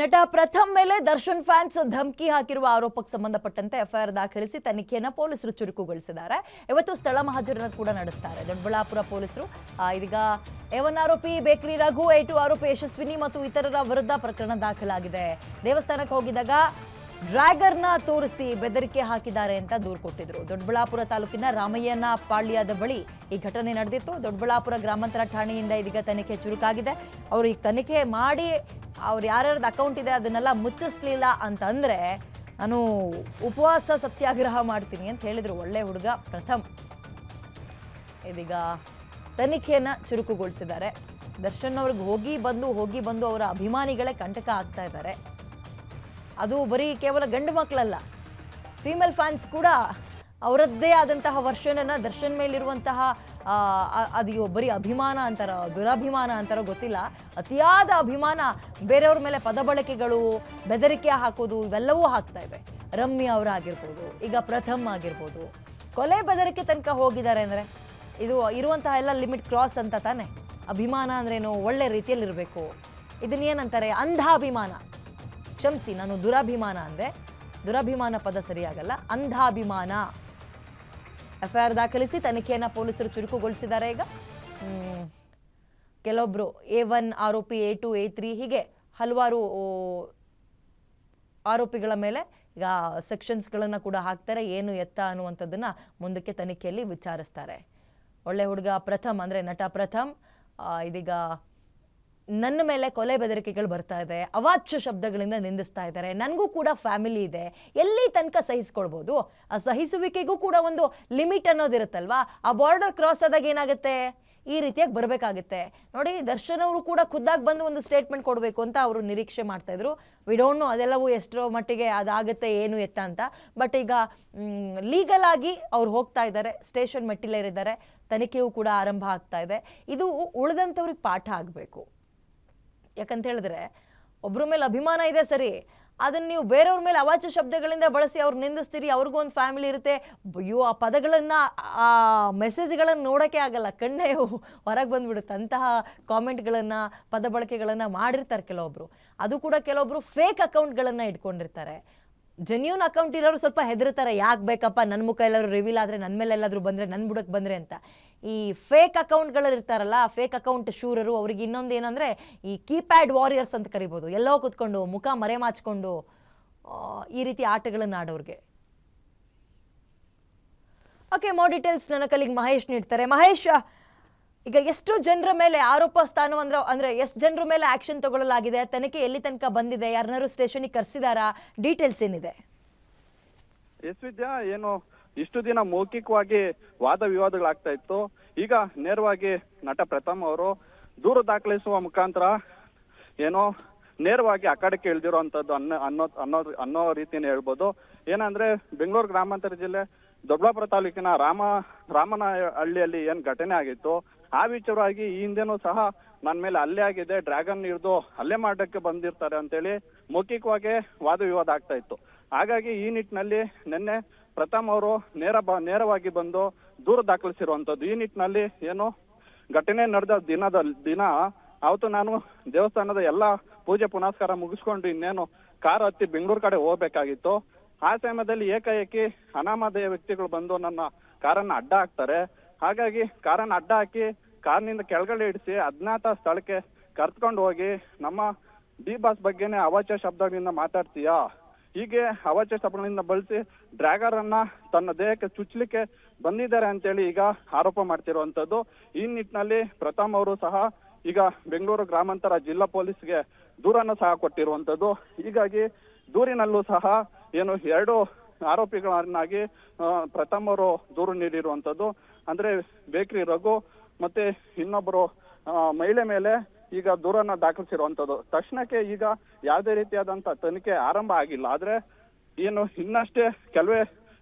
ನಟ ಪ್ರಥಮ್ ಮೇಲೆ ದರ್ಶನ್ ಫ್ಯಾನ್ಸ್ ಧಮಕಿ ಹಾಕಿರುವ ಆರೋಪಕ್ಕೆ ಸಂಬಂಧಪಟ್ಟಂತೆ ಎಫ್ಐಆರ್ ದಾಖಲಿಸಿ ತನಿಖೆಯನ್ನು ಪೊಲೀಸರು ಚುರುಕುಗೊಳಿಸಿದ್ದಾರೆ. ಇವತ್ತು ಸ್ಥಳ ಮಹಾಜರನ್ನು ಕೂಡ ನಡೆಸ್ತಾರೆ. ದೊಡ್ಡಬಳ್ಳಾಪುರ ಪೊಲೀಸರು ಇದೀಗ ಎವನ್ ಆರೋಪಿ, ಬೇಕರಿ ರಘು ಏಟು ಆರೋಪಿ ಯಶಸ್ವಿನಿ ಮತ್ತು ಇತರರ ವಿರುದ್ಧ ಪ್ರಕರಣ ದಾಖಲಾಗಿದೆ. ದೇವಸ್ಥಾನಕ್ಕೆ ಹೋಗಿದಾಗ ಡ್ರ್ಯಾಗರ್ನ ತೋರಿಸಿ ಬೆದರಿಕೆ ಹಾಕಿದ್ದಾರೆ ಅಂತ ದೂರು ಕೊಟ್ಟಿದ್ರು. ದೊಡ್ಡಬಳ್ಳಾಪುರ ತಾಲೂಕಿನ ರಾಮಯ್ಯನ ಪಾಳ್ಯದ ಬಳಿ ಈ ಘಟನೆ ನಡೆದಿತ್ತು. ದೊಡ್ಡಬಳ್ಳಾಪುರ ಗ್ರಾಮಾಂತರ ಠಾಣೆಯಿಂದ ಇದೀಗ ತನಿಖೆ ಚುರುಕಾಗಿದೆ. ಅವರು ಈ ತನಿಖೆ ಮಾಡಿ ಅವ್ರು ಯಾರ್ಯಾರ್ದು ಅಕೌಂಟ್ ಇದೆ ಅದನ್ನೆಲ್ಲ ಮುಚ್ಚಿಸ್ಲಿಲ್ಲ ಅಂತಂದ್ರೆ ನಾನು ಉಪವಾಸ ಸತ್ಯಾಗ್ರಹ ಮಾಡ್ತೀನಿ ಅಂತ ಹೇಳಿದ್ರು ಒಳ್ಳೆ ಹುಡುಗ ಪ್ರಥಮ್. ಇದೀಗ ತನಿಖೆಯನ್ನ ಚುರುಕುಗೊಳಿಸಿದ್ದಾರೆ. ದರ್ಶನ್ ಅವ್ರಿಗೆ ಹೋಗಿ ಬಂದು ಹೋಗಿ ಬಂದು ಅವರ ಅಭಿಮಾನಿಗಳೇ ಕಂಟಕ ಆಗ್ತಾ ಇದ್ದಾರೆ. ಅದು ಬರೀ ಕೇವಲ ಗಂಡು ಮಕ್ಕಳಲ್ಲ ಫೀಮೇಲ್ ಫ್ಯಾನ್ಸ್ ಕೂಡ ಅವರದ್ದೇ ಆದಂತಹ ವರ್ಷನ ದರ್ಶನ್ ಮೇಲಿರುವಂತಹ ಅದು ಬರೀ ಅಭಿಮಾನ ಅಂತಾರ, ದುರಭಿಮಾನ ಅಂತಾರೋ ಗೊತ್ತಿಲ್ಲ. ಅತಿಯಾದ ಅಭಿಮಾನ ಬೇರೆಯವ್ರ ಮೇಲೆ ಪದಬಳಕೆಗಳು, ಬೆದರಿಕೆ ಹಾಕೋದು, ಇವೆಲ್ಲವೂ ಹಾಕ್ತಾ ಇದೆ. ರಮ್ಯ ಅವರಾಗಿರ್ಬೋದು, ಈಗ ಪ್ರಥಮ್ ಆಗಿರ್ಬೋದು. ಕೊಲೆ ಬೆದರಿಕೆ ತನಕ ಹೋಗಿದ್ದಾರೆ ಅಂದರೆ, ಇದು ಇರುವಂತಹ ಎಲ್ಲ ಲಿಮಿಟ್ ಕ್ರಾಸ್ ಅಂತ ತಾನೆ? ಅಭಿಮಾನ ಅಂದ್ರೇನು ಒಳ್ಳೆ ರೀತಿಯಲ್ಲಿ ಇರಬೇಕು ಇದನ್ನೇನಂತಾರೆ ಅಂಧಾಭಿಮಾನ. ಕ್ಷಮಿಸಿ, ನಾನು ದುರಾಭಿಮಾನ ಅಂದೆ ದುರಾಭಿಮಾನ ಪದ ಸರಿಯಾಗಲ್ಲ. ಅಂಧಾಭಿಮಾನ. ಎಫ್ಐಆರ್ ದಾಖಲಿಸಿ ತನಿಖೆಯನ್ನು ಪೊಲೀಸರು ಚುರುಕುಗೊಳಿಸಿದ್ದಾರೆ ಈಗ. ಹ್ಮ್. ಕೆಲವೊಬ್ರು ಎ ಒನ್ ಆರೋಪಿ, ಎ ಟು, ಎ ತ್ರೀ ಹೀಗೆ ಹಲವಾರು ಆರೋಪಿಗಳ ಮೇಲೆ ಈಗ ಸೆಕ್ಷನ್ಸ್ಗಳನ್ನು ಕೂಡ ಹಾಕ್ತಾರೆ. ಏನು ಎತ್ತ ಅನ್ನುವಂಥದ್ದನ್ನು ಮುಂದಕ್ಕೆ ತನಿಖೆಯಲ್ಲಿ ವಿಚಾರಿಸ್ತಾರೆ. ಒಳ್ಳೆ ಹುಡುಗ ಪ್ರಥಮ್ ಅಂದರೆ ನಟ ಪ್ರಥಮ್. ಇದೀಗ ನನ್ನ ಮೇಲೆ ಕೊಲೆ ಬೆದರಿಕೆಗಳು ಬರ್ತಾ ಇದೆ, ಅವಾಚ್ಯ ಶಬ್ದಗಳಿಂದ ನಿಂದಿಸ್ತಾ ಇದ್ದಾರೆ, ನನಗೂ ಕೂಡ ಫ್ಯಾಮಿಲಿ ಇದೆ, ಎಲ್ಲಿ ತನಕ ಸಹಿಸ್ಕೊಳ್ಬೋದು? ಆ ಸಹಿಸುವಿಕೆಗೂ ಕೂಡ ಒಂದು ಲಿಮಿಟ್ ಅನ್ನೋದಿರುತ್ತಲ್ವಾ ಆ ಬಾರ್ಡರ್ ಕ್ರಾಸ್ ಆದಾಗ ಏನಾಗುತ್ತೆ? ಈ ರೀತಿಯಾಗಿ ಬರಬೇಕಾಗುತ್ತೆ. ನೋಡಿ, ದರ್ಶನ್ ಅವರು ಕೂಡ ಖುದ್ದಾಗಿ ಬಂದು ಒಂದು ಸ್ಟೇಟ್ಮೆಂಟ್ ಕೊಡಬೇಕು ಅಂತ ಅವರು ನಿರೀಕ್ಷೆ ಮಾಡ್ತಾ ಇದ್ರು. ವಿ ಡೋಂಟ್ ನೋ ಅದೆಲ್ಲವೂ ಎಷ್ಟರ ಮಟ್ಟಿಗೆ ಅದಾಗುತ್ತೆ, ಏನು ಎತ್ತ ಅಂತ. ಬಟ್ ಈಗ ಲೀಗಲ್ ಆಗಿ ಅವ್ರು ಹೋಗ್ತಾ ಇದ್ದಾರೆ ಸ್ಟೇಷನ್ ಮೆಟ್ಟಿಲೇರಿದ್ದಾರೆ, ತನಿಖೆಯೂ ಕೂಡ ಆರಂಭ ಆಗ್ತಾ ಇದೆ. ಇದು ಉಳಿದಂಥವ್ರಿಗೆ ಪಾಠ ಆಗಬೇಕು. ಯಾಕಂತ ಹೇಳಿದ್ರೆ ಒಬ್ಬರ ಮೇಲೆ ಅಭಿಮಾನ ಇದೆ ಸರಿ, ಅದನ್ನು ನೀವು ಬೇರೆಯವ್ರ ಮೇಲೆ ಅವಾಚ್ಯ ಶಬ್ದಗಳಿಂದ ಬಳಸಿ ಅವ್ರು ನಿಂದಿಸ್ತೀರಿ, ಅವ್ರಿಗೂ ಒಂದು ಫ್ಯಾಮಿಲಿ ಇರುತ್ತೆ. ಅಯ್ಯೋ, ಆ ಪದಗಳನ್ನು, ಆ ಮೆಸೇಜ್ಗಳನ್ನು ನೋಡೋಕ್ಕೆ ಆಗಲ್ಲ. ಕಣ್ಣೇ ಹೊರಗೆ ಬಂದ್ಬಿಡುತ್ತೆ. ಅಂತಹ ಕಾಮೆಂಟ್ಗಳನ್ನು ಪದ ಬಳಕೆಗಳನ್ನು ಮಾಡಿರ್ತಾರೆ ಕೆಲವೊಬ್ರು. ಅದು ಕೂಡ ಕೆಲವೊಬ್ರು ಫೇಕ್ ಅಕೌಂಟ್ಗಳನ್ನು ಇಟ್ಕೊಂಡಿರ್ತಾರೆ. ಜೆನ್ಯೂನ್ ಅಕೌಂಟ್ ಇರೋರು ಸ್ವಲ್ಪ ಹೆದರ್ತಾರೆ, ಯಾಕೆ ಬೇಕಪ್ಪ ನನ್ನ ಮುಖ ಎಲ್ಲರೂ ರಿವೀಲ್ ಆದರೆ ನನ್ನ ಮೇಲೆ ಎಲ್ಲಾದರೂ ಬಂದರೆ ನನ್ನ ಬುಡಕ್ಕೆ ಬಂದರೆ ಅಂತ. ಈ ಫೇಕ್ ಅಕೌಂಟ್ಗಳು ಇರ್ತಾರಲ್ಲ ಫೇಕ್ ಅಕೌಂಟ್ ಶೂರರು ಅವ್ರಿಗೆ ಇನ್ನೊಂದು ಏನಂದರೆ ಈ ಕೀಪ್ಯಾಡ್ ವಾರಿಯರ್ಸ್ ಅಂತ ಕರಿಬೋದು. ಎಲ್ಲೋ ಕೂತ್ಕೊಂಡು ಮುಖ ಮರೆ ಮಾಚಿಕೊಂಡು ಈ ರೀತಿ ಆಟಗಳನ್ನು ಆಡೋರಿಗೆ. ಓಕೆ ಮೋ ಡೀಟೇಲ್ಸ್ ನನ್ನ ಕಲಿಗೆ ಮಹೇಶ್ ನೀಡ್ತಾರೆ. ಮಹೇಶ್ ಈಗ ಎಷ್ಟು ಜನರ ಮೇಲೆ ಆರೋಪ ಸ್ಥಾನ ಅಂದ್ರೆ ಅಂದ್ರೆ ಎಷ್ಟು ಜನರ ಮೇಲೆ ಆಕ್ಷನ್ ತಗೊಳ್ಳಲಾಗಿದೆ, ತನಿಖೆ ಎಲ್ಲಿ ತನಕ ಬಂದಿದೆ ಯಾರನ್ನಾರು ಸ್ಟೇಷನಿಗೆ ಕರೆಸಿದಾರಾ ಡೀಟೇಲ್ಸ್ ಏನಿದೆ? ಎಸ್ ವಿದ್ಯಾ, ಏನು, ಇಷ್ಟು ದಿನ ಮೌಖಿಕವಾಗಿ ವಾದ ವಿವಾದಗಳಾಗ್ತಾ ಇತ್ತು. ಈಗ ನೇರವಾಗಿ ನಟ ಪ್ರಥಮ್ ಅವರು ದೂರು ದಾಖಲಿಸುವ ಮುಖಾಂತರ ಏನೋ ನೇರವಾಗಿ ಅಖಾಡಕ್ಕೆ ಇಳ್ದಿರುವಂತದ್ದು ಅನ್ನೋ ಅನ್ನೋ ಅನ್ನೋ ಅನ್ನೋ ರೀತಿನೇ ಹೇಳ್ಬೋದು. ಏನಂದ್ರೆ, ಬೆಂಗಳೂರು ಗ್ರಾಮಾಂತರ ಜಿಲ್ಲೆ ದೊಡ್ಡಬಳ್ಳಾಪುರ ತಾಲೂಕಿನ ರಾಮ ರಾಮನ ಹಳ್ಳಿಯಲ್ಲಿ ಏನ್ ಘಟನೆ ಆಗಿತ್ತು ಆ ವಿಚಾರವಾಗಿ ಈ ಹಿಂದೆನೂ ಸಹ ನನ್ನ ಮೇಲೆ ಹಲ್ಲೆ ಆಗಿದೆ, ಡ್ರ್ಯಾಗನ್ ಹಿಡಿದು ಹಲ್ಲೆ ಮಾಡಕ್ಕೆ ಬಂದಿರ್ತಾರೆ ಅಂತೇಳಿ ಮೌಖಿಕವಾಗಿ ವಾದ ವಿವಾದ ಆಗ್ತಾ ಇತ್ತು. ಹಾಗಾಗಿ ಈ ನಿಟ್ಟಿನಲ್ಲಿ ನಿನ್ನೆ ಪ್ರಥಮ್ ಅವರು ನೇರ ನೇರವಾಗಿ ಬಂದು ದೂರು ದಾಖಲಿಸಿರುವಂತದ್ದು. ಈ ನಿಟ್ಟಿನಲ್ಲಿ ಏನು ಘಟನೆ ನಡೆದ ದಿನದ ದಿನ ಅವತ್ತು ನಾನು ದೇವಸ್ಥಾನದ ಎಲ್ಲ ಪೂಜೆ ಪುನಸ್ಕಾರ ಮುಗಿಸ್ಕೊಂಡು ಇನ್ನೇನು ಕಾರ್ ಹತ್ತಿ ಬೆಂಗಳೂರು ಕಡೆ ಹೋಗ್ಬೇಕಾಗಿತ್ತು. ಆ ಸಮಯದಲ್ಲಿ ಏಕಾಏಕಿ ಅನಾಮಧೇಯ ವ್ಯಕ್ತಿಗಳು ಬಂದು ನನ್ನ ಕಾರನ್ನ ಅಡ್ಡ ಹಾಕ್ತಾರೆ. ಹಾಗಾಗಿ ಕಾರನ್ನ ಅಡ್ಡ ಹಾಕಿ ಕಾರ್ನಿಂದ ಕೆಳಗಡೆ ಇಡಿಸಿ ಅಜ್ಞಾತ ಸ್ಥಳಕ್ಕೆ ಕರ್ತ್ಕೊಂಡು ಹೋಗಿ ನಮ್ಮ ಡಿ ಬಾಸ್ ಬಗ್ಗೆನೇ ಅವಾಚ್ಯ ಶಬ್ದಗಳಿಂದ ಮಾತಾಡ್ತೀಯಾ? ಹೀಗೆ ಅವಾಚ್ಯ ಶಬ್ದಗಳಿಂದ ಬಳಸಿ ಡ್ರ್ಯಾಗರ್ ಅನ್ನ ತನ್ನ ದೇಹಕ್ಕೆ ಚುಚ್ಚಲಿಕ್ಕೆ ಬಂದಿದ್ದಾರೆ ಅಂತೇಳಿ ಈಗ ಆರೋಪ ಮಾಡ್ತಿರುವಂತದ್ದು. ಈ ನಿಟ್ಟಿನಲ್ಲಿ ಪ್ರಥಮ್ ಅವರು ಸಹ ಈಗ ಬೆಂಗಳೂರು ಗ್ರಾಮಾಂತರ ಜಿಲ್ಲಾ ಪೊಲೀಸ್ಗೆ ದೂರನ್ನು ಸಹ ಕೊಟ್ಟಿರುವಂತದ್ದು. ಹೀಗಾಗಿ ದೂರಿನಲ್ಲೂ ಸಹ ಏನು ಎರಡು ಆರೋಪಿಗಳನ್ನಾಗಿ ಪ್ರಥಮ ಅವರು ದೂರು ನೀಡಿರುವಂತದ್ದು. ಅಂದ್ರೆ ಬೇಕ್ರಿ ರಘು ಮತ್ತೆ ಇನ್ನೊಬ್ಬರು ಮಹಿಳೆ ಮೇಲೆ ಈಗ ದೂರನ್ನ ದಾಖಲಿಸಿರುವಂತದ್ದು ತಕ್ಷಣಕ್ಕೆ ಈಗ ಯಾವುದೇ ರೀತಿಯಾದಂತ ತನಿಖೆ ಆರಂಭ ಆಗಿಲ್ಲ. ಆದ್ರೆ ಏನು ಇನ್ನಷ್ಟೇ ಕೆಲವೇ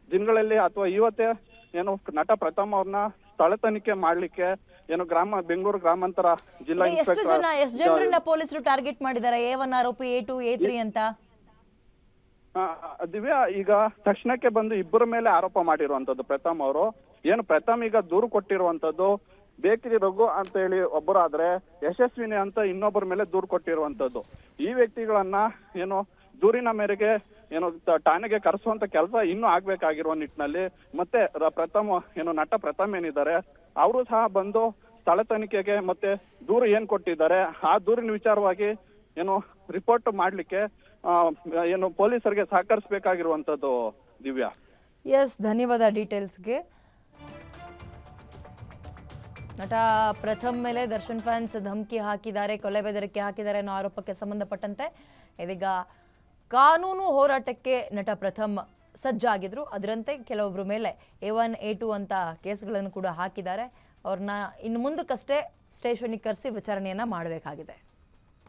ದಿನಗಳಲ್ಲಿ ಅಥವಾ ಇವತ್ತೇ ಏನು ನಟ ಪ್ರಥಮ್ ಅವ್ರನ್ನ ಸ್ಥಳ ತನಿಖೆ ಮಾಡ್ಲಿಕ್ಕೆ ಏನು ಗ್ರಾಮ ಬೆಂಗಳೂರು ಗ್ರಾಮಾಂತರ ಜಿಲ್ಲಾ ಎಷ್ಟು ಜನ ಎಷ್ಟು ಜನರನ್ನ ಪೊಲೀಸರು ಟಾರ್ಗೆಟ್ ಮಾಡಿದ್ದಾರೆ? ಎ ಒನ್ ಆರೋಪಿ ಎ ಟು ಎ ತ್ರೀ ಅಂತ? ದಿವ್ಯಾ ಈಗ ತಕ್ಷಣಕ್ಕೆ ಬಂದು ಇಬ್ಬರ ಮೇಲೆ ಆರೋಪ ಮಾಡಿರುವಂತದ್ದು ಪ್ರಥಮ್ ಅವರು. ಏನು ಪ್ರಥಮ್ ಈಗ ದೂರು ಕೊಟ್ಟಿರುವಂತದ್ದು ಬೇಕರಿ ರಘು ಅಂತ ಹೇಳಿ ಒಬ್ಬರಾದ್ರೆ, ಯಶಸ್ವಿನಿ ಅಂತ ಇನ್ನೊಬ್ಬರ ಮೇಲೆ ದೂರು ಕೊಟ್ಟಿರುವಂತದ್ದು. ಈ ವ್ಯಕ್ತಿಗಳನ್ನ ಏನು ದೂರಿನ ಮೇರೆಗೆ ಏನು ಠಾಣೆಗೆ ಕರೆಸುವಂತ ಕೆಲಸ ಇನ್ನೂ ಆಗ್ಬೇಕಾಗಿರುವ ನಿಟ್ಟಿನಲ್ಲಿ, ಮತ್ತೆ ಪ್ರಥಮ ಏನು ನಟ ಪ್ರಥಮ್ ಏನಿದ್ದಾರೆ, ಅವರು ಸಹ ಬಂದು ಸ್ಥಳ ತನಿಖೆಗೆ ಮತ್ತೆ ದೂರು ಏನ್ ಕೊಟ್ಟಿದ್ದಾರೆ, ಆ ದೂರಿನ ವಿಚಾರವಾಗಿ ಏನು ರಿಪೋರ್ಟ್ ಮಾಡ್ಲಿಕ್ಕೆ ಏನು ಪೊಲೀಸರಿಗೆ ಸಹಕರಿಸಬೇಕಾಗಿರುವಂತದ್ದು ದಿವ್ಯಾ. ಎಸ್ ಧನ್ಯವಾದ ಡೀಟೇಲ್ಸ್ಗೆ ನಟ ಪ್ರಥಮ್ ಮೇಲೆ ದರ್ಶನ್ ಫ್ಯಾನ್ಸ್ ಧಮಕಿ ಹಾಕಿದ್ದಾರೆ, ಕೊಲೆ ಬೆದರಿಕೆ ಹಾಕಿದ್ದಾರೆ ಅನ್ನೋ ಆರೋಪಕ್ಕೆ ಸಂಬಂಧಪಟ್ಟಂತೆ. ಇದೀಗ ಕಾನೂನು ಹೋರಾಟಕ್ಕೆ ನಟ ಪ್ರಥಮ್ ಸಜ್ಜಾಗಿದ್ರು. ಅದರಂತೆ ಕೆಲವೊಬ್ಬರ ಮೇಲೆ ಎ ಒನ್, ಎ ಟು ಅಂತ ಕೇಸ್ಗಳನ್ನು ಕೂಡ ಹಾಕಿದ್ದಾರೆ. ಅವ್ರನ್ನ ಇನ್ನು ಮುಂದಕ್ಕಷ್ಟೇ ಸ್ಟೇಷನಿಗೆ ಕರೆಸಿ ವಿಚಾರಣೆಯನ್ನು ಮಾಡಬೇಕಾಗಿದೆ.